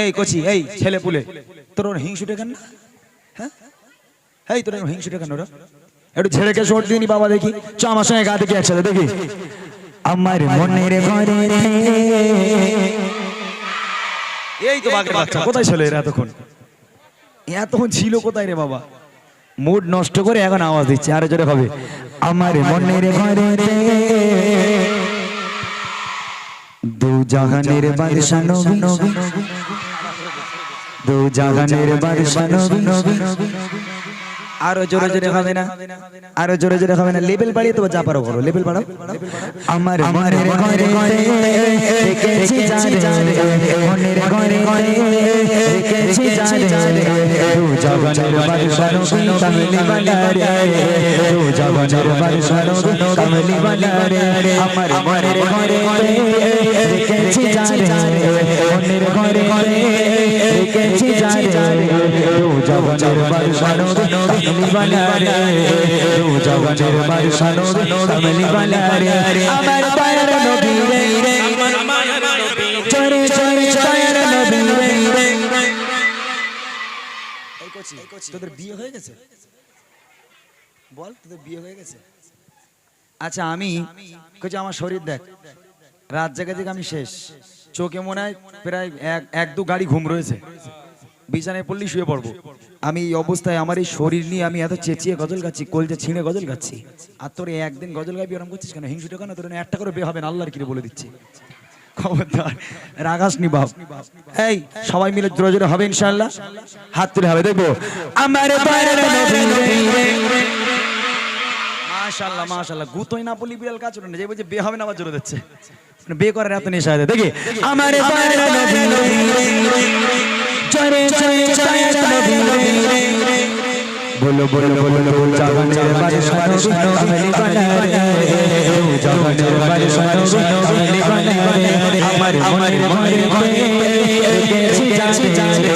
এই কচি, এই ছেলে পুলে, তোর ওর হিংসুটে কেন? হ্যাঁ? এই তোর হিংসুটে কেন ওরা একটু ছেড়েকে শোট দিনি বাবা দেখি, চ আমার সঙ্গে গা দেখি একসাথে, দেখি। আমার মনের ঘরে এই তো বাঘের বাচ্চা, কোথায় ছিল এরা এতক্ষণ? এতক্ষণ ছিল কোথায় রে বাবা? মুড নষ্ট করে এখন আওয়াজ দিচ্ছে, আরও জোরে হবে আমার মনের ঘরে দু জাহানের বাদশা নবী দু জাহানের বাদশা নবী। আরও জোরে জোরে হবে না? আরও জোরে জোরে হবে না? লেভেল বাড়িয়ে তো যা পারো করো লেভেল বাড়াও। আমার মনের ঘরে দেখেছি জানে। মনের ঘরে দেখেছি জানে। দু জাহানের বাদশা নবী কামলি বানারে দু জাহানের বাদশা কামলি বানারে আমার মনের ঘরে দেখেছি জানে। মনের ঘরে দেখেছি জানে। কামলি দু জাহানের বাদশা নবী কামলি বানারে। আমার পায়ের নবী রে চরে চরে চয়ের নবী রে এই কোচি তোদের বিয়ে হয়ে গেছে? বল, তোদের বিয়ে হয়ে গেছে? আচ্ছা আমি কোচি আমার শরীর দেখ। রাত জায়গা থেকে আমি শেষ। চোখে মনে হয় প্রায় এক এক দু গাড়ি ঘুম রয়েছে। বিছানায় পড়লেই শুয়ে পড়ব আমি এই অবস্থায় আমার এই শরীর নিয়ে আমি এত চেঁচিয়ে গজল গাচ্ছি কলজে ছিঁড়ে গজল গাচ্ছি আর তোর একদিন গজল গাবি ওরম করছিস কেন হিংসুটা কেন তোর একটা করে বে হবে না আল্লাহর কিরে বলে দিচ্ছি খবরদার রাগাস নি বাপ এই সবাই মিলে জোরে জোরে হবে ইনশাআল্লাহ হাত তুলে হবে দেখব আমার। মাশাআল্লাহ মাশাআল্লাহ গুতোই না বলি বিড়াল কাজ না যে বলছে বে হবে না আবার জোরে দিচ্ছে মানে বে করার এত নেশা দেখি আমার নবী। চরে চরে চয়ের নবী রে। বলো বলো বলো বলো জাগানের বাড়ি শোনো শোনো আমলি বানারে জাগানের শোনো শোনো আমলি আমার মনের ঘরে গেছি জানে জানে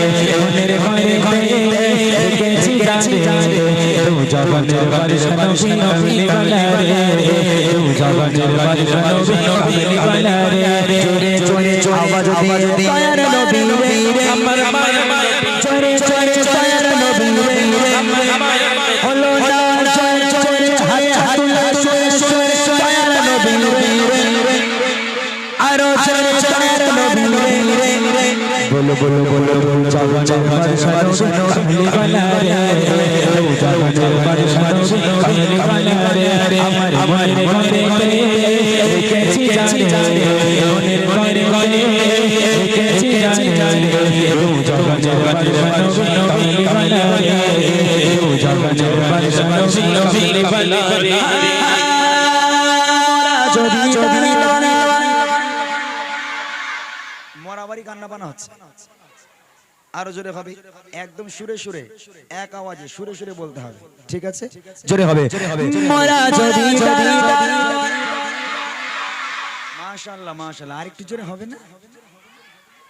মনের ঘরে গেছি জানে জানে জাগানের বাড়ি শোনো শোনো আমলি বানারে জাগানের বাড়ি শোনো শোনো আমলি বানারে জোরে জোরে আওয়াজ দিয়ে নবী রে আমার বলো বলো বলো বলো জাগানের বাড়ি শোনো শোনো আমলি বানারে জাগানের বাড়ি শোনো শোনো আমলি বানারে আমার আমার ঘরে ঘরে রেখেছি জানে জানে মনের ঘরে ঘরে রেখেছি জানে জানে জাগানের বাড়ি শোনো শোনো আমলি বানারে জাগানের বাড়ি শোনো শোনো আমলি বানারে যদি মরাবাড়ি কান্না বানা হচ্ছে। আরও জোরে হবে একদম সুরে সুরে এক আওয়াজে সুরে সুরে বলতে হবে। ঠিক আছে? জোরে হবে মাশাল্লাহ মাশাল্লাহ মাশাআল্লাহ মাশাআল্লাহ। আরেকটু জোরে হবে না?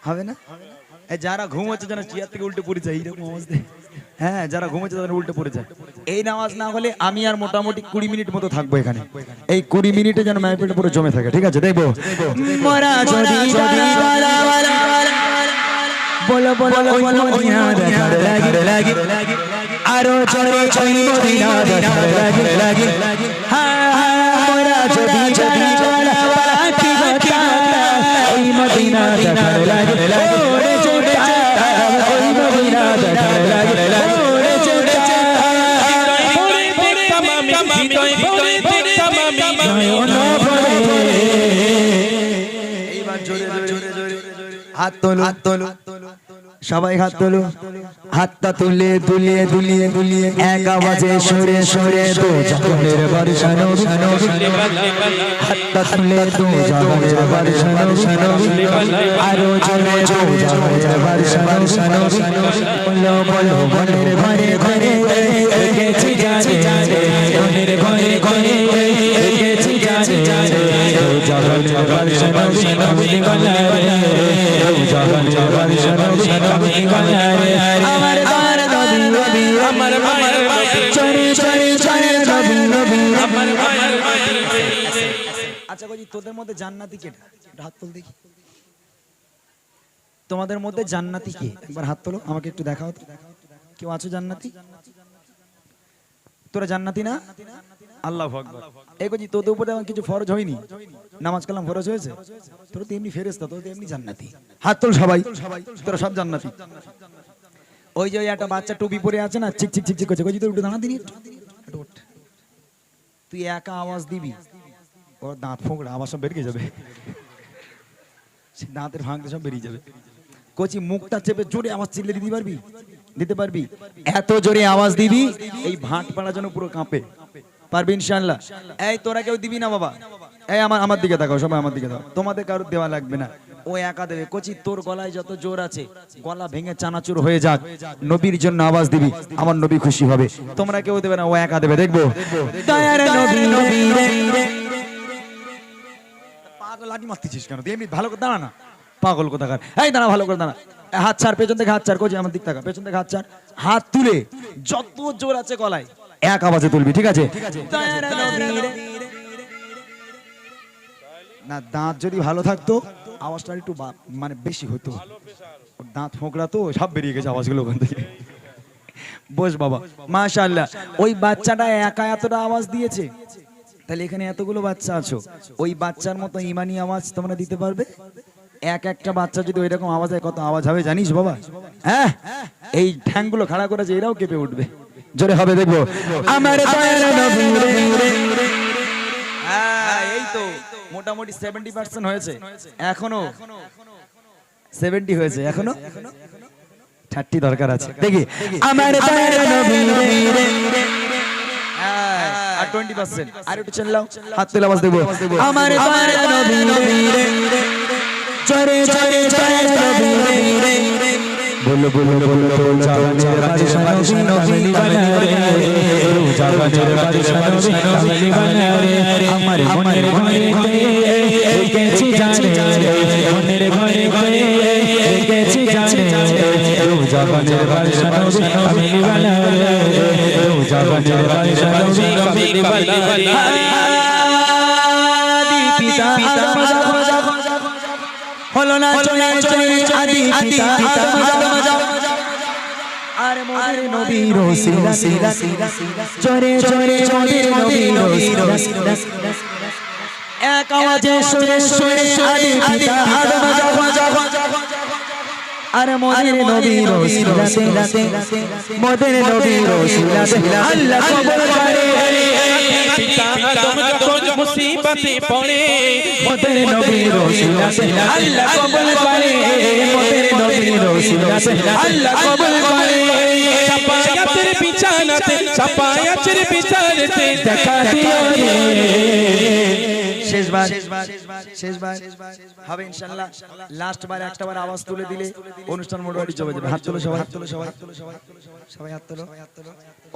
হবে না? এই যারা ঘুমোচ্ছে যেন চেয়ার থেকে উল্টে পড়ে যায় এইরকম দেয় হ্যাঁ যারা ঘুমেছে তাদের উল্টে পড়ে যায় এই নামাজ না হলে আমি আর মোটামুটি কুড়ি মিনিট মতো থাকব এখানে এই কুড়ি মিনিটে যেন মাইপেটে পুরো জমে থাকে ঠিক আছে দেখব বলো বলো বলো দেখার লাগি লাগি আরও চলে ওই মদিনা দেখার লাগি লাগি হ্যাঁ হ্যাঁ হাত তোলো। হাত তোলো সবাই হাত তোলো। হাতটা তুলে দুলিয়ে দুলিয়ে দুলিয়ে এক আওয়াজে সরে সরে দো জাহানের বর্ষানো শানো হাতটা তুলে দো জাহানের বর্ষানো শানো আরও জোরে দো জাহানের বর্ষানো শানো বলো বলো মনের ঘরে ঘরে গেছি জানে মনের ঘরে ঘরে গেছি জানে আচ্ছা কই তোদের মধ্যে জান্নাতি কেটা হাত তুল দেখি। তোমাদের মধ্যে জান্নাতি কে? একবার হাত তোলো, আমাকে একটু দেখাও তো। কেউ আছো জান্নাতি? তোরা জান্নাতি না? আল্লাহ আকবার। এই বলছি তোদের উপরে আমার কিছু ফরজ হয়নি? নামাজ কালাম ফরজ হয়েছে? তোরা তো এমনি ফেরেস্তা তোরা তো এমনি জান্নাতি। হাত তোল সবাই। তোরা সব জান্নাতি। ওই যে একটা বাচ্চা টুপি পরে আছে না চিক চিক চিক চিক করছে। কইছি তুই উঠে দাঁড়া দিনি তুই একা আওয়াজ দিবি? ওর দাঁত ফোঁকড়া আওয়াজ সব বেরিয়ে যাবে। সে দাঁতের ভাঙতে সব বেরিয়ে যাবে। কচি মুখটা চেপে জোরে আওয়াজ চিল্লে দিতে পারবি? দিতে পারবি? এত জোরে আওয়াজ দিবি, এই ভাঁট পাড়া যেন পুরো কাঁপে। পারবি ইনশাআল্লাহ? এই, তোরা কেউ দিবি না বাবা। এই, আমার আমার দিকে তাকাও, সবাই আমার দিকে দাও তোমাদের কারোর দেওয়া লাগবে না। ও একা দেবে কচি, তোর গলায় যত জোর আছে, গলা ভেঙে চানাচুর হয়ে যাক। নবীর জন্য আওয়াজ দিবি, আমার নবী খুশি হবে। তোমরা কেউ দেবে না, ও একা দেবে, দেখব? লাঠি মারতেছিস কেন? এমনি ভালো করে দাঁড়া না। পাগল কোথাকার? এই দাঁড়া ভালো করে দাঁড়া। হাত ছাড় পেছন থেকে হাত ছাড় কোচি আমার দিক টাকা পেছন থেকে হাত ছাড়। হাত তুলে যত জোর আছে গলায় এক আওয়াজে তুলবি ঠিক আছে? না দাঁত যদি ভালো থাকতো আওয়াজটা একটু মানে বেশি হতো দাঁত ফোঁকড়া তো সব বেরিয়ে গেছে আওয়াজগুলো ওখান থেকে বস বাবা মাশাআল্লাহ ওই বাচ্চাটা একা এতটা আওয়াজ দিয়েছে তাহলে এখানে এতগুলো বাচ্চা আছো। ওই বাচ্চার মতো ইমানি আওয়াজ তোমরা দিতে পারবে এক একটা বাচ্চা যদি ওই রকম আওয়াজ হয় কত আওয়াজ হবে জানিস বাবা? হ্যাঁ? এই ঠ্যাংগুলো খাড়া করেছে এরাও কেঁপে উঠবে। জোরে হবে দেখব। আমার দয়ার নবী রে। হ্যাঁ, এই তো। মোটামুটি সেভেন্টি পার্সেন্ট হয়েছে। এখনও? সেভেন্টি হয়েছে এখনও? থার্টি দরকার আছে। দেখি। আমার দয়ার নবী রে। হ্যাঁ, আর টোয়েন্টি পার্সেন্ট আর একটু চেল্লাও হাত তুলে আওয়াজ দেবো। আমার দয়ার নবী রে। জোরে জোরে দয়ার নবী রে। বলো বলো বলো বলো জাগানের বাদশা নবী কামলি বানা রে জাগানের বাদশা নবী কামলি বানা রে আমার মনের ঘরে ঘরে গেছি জানে মনের ঘরে ঘরে গেছি জানে জাগানের বাদশা নবী কামলি বানা রে জাগানের বাদশা নবী কামলি বানা রে পিতা যখন হলো না চলে চলে আদি যখন আর মোদের নবী রসিলা এক আওয়াজে সুরে সুরে আদি আদম যখন আর মোদের নবী রসিলাতে মোদের নবী রসিলাতে আল্লাহ কবুল করে পিতা আদম যখন মুসিবতে পড়ে মোদের নবী রসিলাতে আল্লাহ কবুল করে মোদের নবী রসিলাতে আল্লাহ কবুল করে সাপায়াতের বিছানাতে সাপায়াতের বিছানাতে দেখা দিও রে শেষবার শেষবার হবে ইনশাআল্লাহ লাস্ট বার একটা বার আওয়াজ তুলে দিলে অনুষ্ঠান মোটামুটি জমে যাবে। হাত তোলো সবাই। হাত তোলো সবাই। সবাই। হাত তোলো।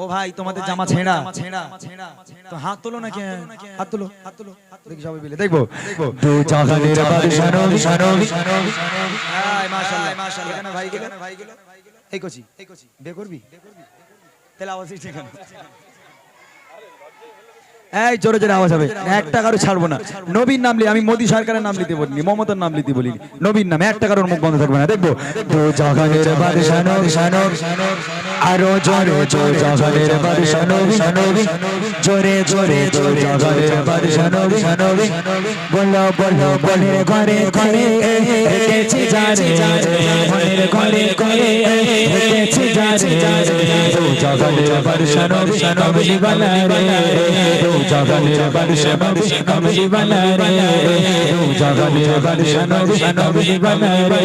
ও ভাই তোমাদের জামা ছেঁড়া। তো হাত তোলো না কে হাত তোলো হাত তোলো। দেখি সবাই মিলে। দেখব। দু জাগানের বাদশা নবী নবী হাই মাশাআল্লাহ। মাশাআল্লাহ। এখানে ভাই গেল। এই কচি। এই কচি। বে করবি? তাহলে আওয়াজ ঠিক আছে এই জোরে জোরে আওয়াজ হবে। এক টাকারও ছাড়বো না। নবীর নাম লি আমি মোদী সরকারের নাম লিতে বলিনি মমতার নাম লিতে বলিনি। নবীর নাম এক টাকার মুখ বন্ধ থাকবে না। দেখব। আরও জোরে জোরে জাগানের বাদশা নবী নবী জোরে জোরে জোরে জাগানের বাদশা নবী নবী বলো বলো বলে ঘরে ঘরে গেছি জানে মনের ঘরে ঘরে জানে দু জাগানের বাদশা নবী নবী বানা রে জাগানের বাদশা নবী নবী বানা রে জাগানের বাদশা নবী নবী বানা রে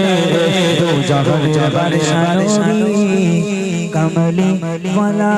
জাগানের বাদশা নবী কমলি ওয়ালা